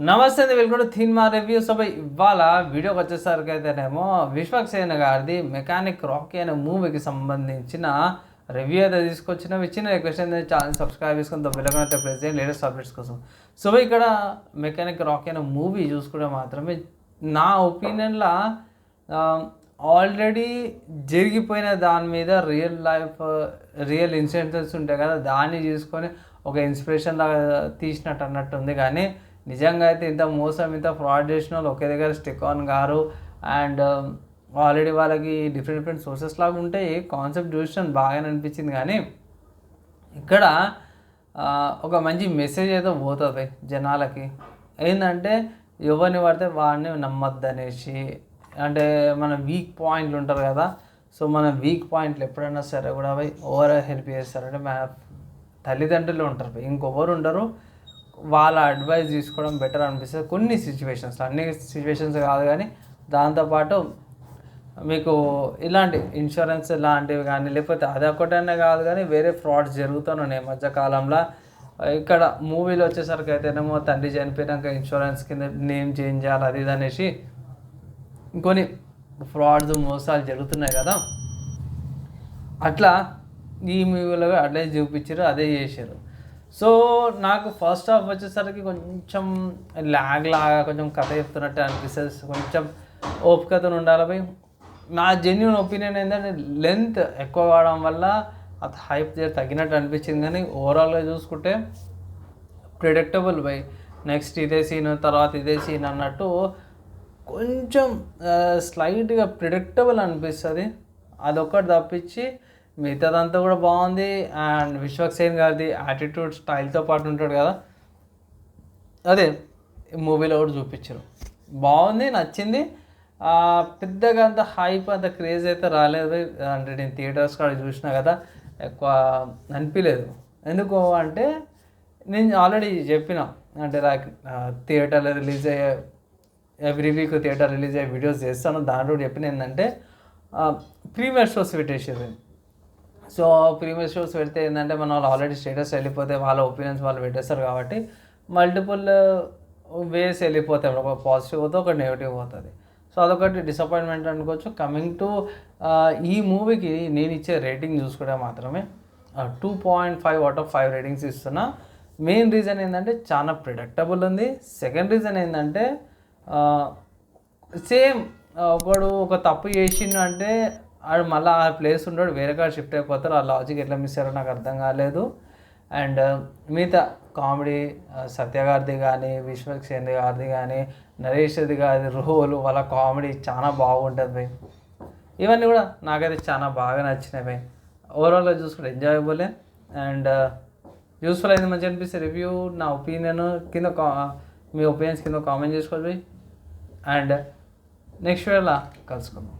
నమస్తే అండి welcome to థీన్ మా రివ్యూ. సో ఇవాళ వీడియోకి వచ్చేసరికి అయితేనేమో విశ్వక్సేన గారిది మెకానిక్ రాకీ అనే మూవీకి సంబంధించిన రివ్యూ అయితే తీసుకొచ్చిన. చిన్న రిక్వెస్ట్ అయితే ఛానల్ సబ్స్క్రైబ్ చేసుకుని బెల్లకన్ అయితే ప్రెస్ చేయండి లేటెస్ట్ అప్డేట్స్ కోసం. సో ఇక్కడ మెకానిక్ రాకీ అనే మూవీ చూసుకుంటే మాత్రమే నా ఒపీనియన్లో ఆల్రెడీ జరిగిపోయిన దాని మీద రియల్ లైఫ్ రియల్ ఇన్సిడెంట్స్ ఉంటాయి కదా దాన్ని చూసుకొని ఒక ఇన్స్పిరేషన్ లాగా తీసినట్టు అన్నట్టు ఉంది. కానీ నిజంగా అయితే ఇంత మోసం ఇంత ఫ్రాడ్ చేసిన వాళ్ళు ఒకే దగ్గర స్టిక్ ఆన్ గారు. అండ్ ఆల్రెడీ um, వాళ్ళకి డిఫరెంట్ డిఫరెంట్ సోర్సెస్ లాగా ఉంటాయి కాన్సెప్ట్ చూసిన బాగానే అనిపించింది. కానీ ఇక్కడ ఒక మంచి మెసేజ్ అయితే పోతుంది జనాలకి. ఏంటంటే ఎవరిని పడితే వాడిని నమ్మద్దు అనేసి అంటే మన వీక్ పాయింట్లు ఉంటారు కదా. సో మన వీక్ పాయింట్లు ఎప్పుడైనా సరే కూడా పోయి ఓవర్ హెల్ప్ చేస్తారు అంటే మన తల్లిదండ్రులు ఉంటారు. పోయి. ఇంకొకరు ఉండరు. వాళ్ళ అడ్వైస్ తీసుకోవడం బెటర్ అనిపిస్తుంది. కొన్ని సిచ్యువేషన్స్ అన్ని సిచ్యువేషన్స్ కాదు కానీ దాంతోపాటు మీకు ఇలాంటి ఇన్సూరెన్స్ లాంటివి కానీ లేకపోతే అదొకటనే కాదు కానీ వేరే ఫ్రాడ్స్ జరుగుతున్నాయి మధ్య కాలంలో. ఇక్కడ మూవీలో వచ్చేసరికి అయితేనేమో తండ్రి చనిపోయినాక ఇన్సూరెన్స్ కింద నేమ్ చేంజ్ చేయాలి అది ఇది అనేసి ఇంకొన్ని ఫ్రాడ్స్ మోసాలు జరుగుతున్నాయి కదా. అట్లా ఈ మూవీలో అట్లే చూపించారు అదే చేశారు. సో నాకు ఫస్ట్ హాఫ్ వచ్చేసరికి కొంచెం ల్యాగ్ లాగా కొంచెం కథ చెప్తున్నట్టు అనిపిస్తుంది. కొంచెం ఓపికతో ఉండాలి పోయి. నా జెన్యున్ ఒపీనియన్ ఏంటంటే లెంత్ ఎక్కువ కావడం వల్ల అది హైప్ తగ్గినట్టు అనిపించింది. కానీ ఓవరాల్గా చూసుకుంటే ప్రిడిక్టబుల్ బై నెక్స్ట్ ఇదే సీన్ తర్వాత ఇదే సీన్ అన్నట్టు కొంచెం స్లైట్గా ప్రిడిక్టబుల్ అనిపిస్తుంది. అదొకటి తప్పించి మిగతాదంతా కూడా బాగుంది. అండ్ విశ్వక్సేన్ గారిది యాటిట్యూడ్ స్టైల్తో పాటు ఉంటాడు కదా. అదే మూవీలో కూడా చూపించారు. బాగుంది నచ్చింది. పెద్దగా అంత హైప్ అంత క్రేజ్ అయితే రాలేదు. అంటే నేను థియేటర్స్ కాడ చూసినా కదా ఎక్కువ అనిపించలేదు ఎందుకు అంటే నేను ఆల్రెడీ చెప్పిన. అంటే లైక్ థియేటర్లో రిలీజ్ అయ్యే ఎవ్రీ వీక్ థియేటర్ రిలీజ్ అయ్యే వీడియోస్ చేస్తాను. దాంట్లో కూడా చెప్పిన ఏంటంటే ప్రీమియర్ షోస్ పెట్టేసేది. సో ప్రీమియర్ షోస్ పెడితే ఏంటంటే మన వాళ్ళు ఆల్రెడీ స్టేటస్ వెళ్ళిపోతే వాళ్ళ ఒపీనియన్స్ వాళ్ళు పెట్టేస్తారు కాబట్టి మల్టిపుల్ వేస్ uh, వెళ్ళిపోతాయి. ఒక పాజిటివ్ పోతే ఒక నెగిటివ్ పోతుంది. సో అదొకటి డిసప్పాయింట్మెంట్ అనుకోవచ్చు. కమింగ్ టు uh, ఈ మూవీకి నేను ఇచ్చే రేటింగ్ చూసుకుంటే మాత్రమే two point five out of five ratings ఇస్తున్నా. మెయిన్ రీజన్ ఏంటంటే చాలా ప్రిడక్టబుల్ ఉంది. సెకండ్ రీజన్ ఏంటంటే సేమ్ ఒకడు ఒక తప్పు చేసిండు అంటే ఆడు మళ్ళీ ఆ ప్లేస్ ఉండడు వేరే కాడ షిఫ్ట్ అయిపోతారు ఆ లాజిక్ ఎట్లా మిస్ అయ్యారో నాకు అర్థం కాలేదు. అండ్ uh, మిగతా కామెడీ uh, సత్య గారిది కానీ విశ్వక్సేన్ గారిది కానీ నరేష్ది గారి రోల్ వాళ్ళ కామెడీ చాలా బాగుంటుంది ఇవన్నీ కూడా నాకైతే చాలా బాగా నచ్చినవి ఓవరాల్గా చూసుకుంటే ఎంజాయబుల్ అండ్ యూస్ఫుల్ అయింది మంచి అనిపిస్తే రివ్యూ నా ఒపీనియన్ కింద కా uh, మీ ఒపీనియన్స్ కింద కామెంట్ చేసుకోవాలి అండ్ నెక్స్ట్ వేళ కలుసుకుందాం.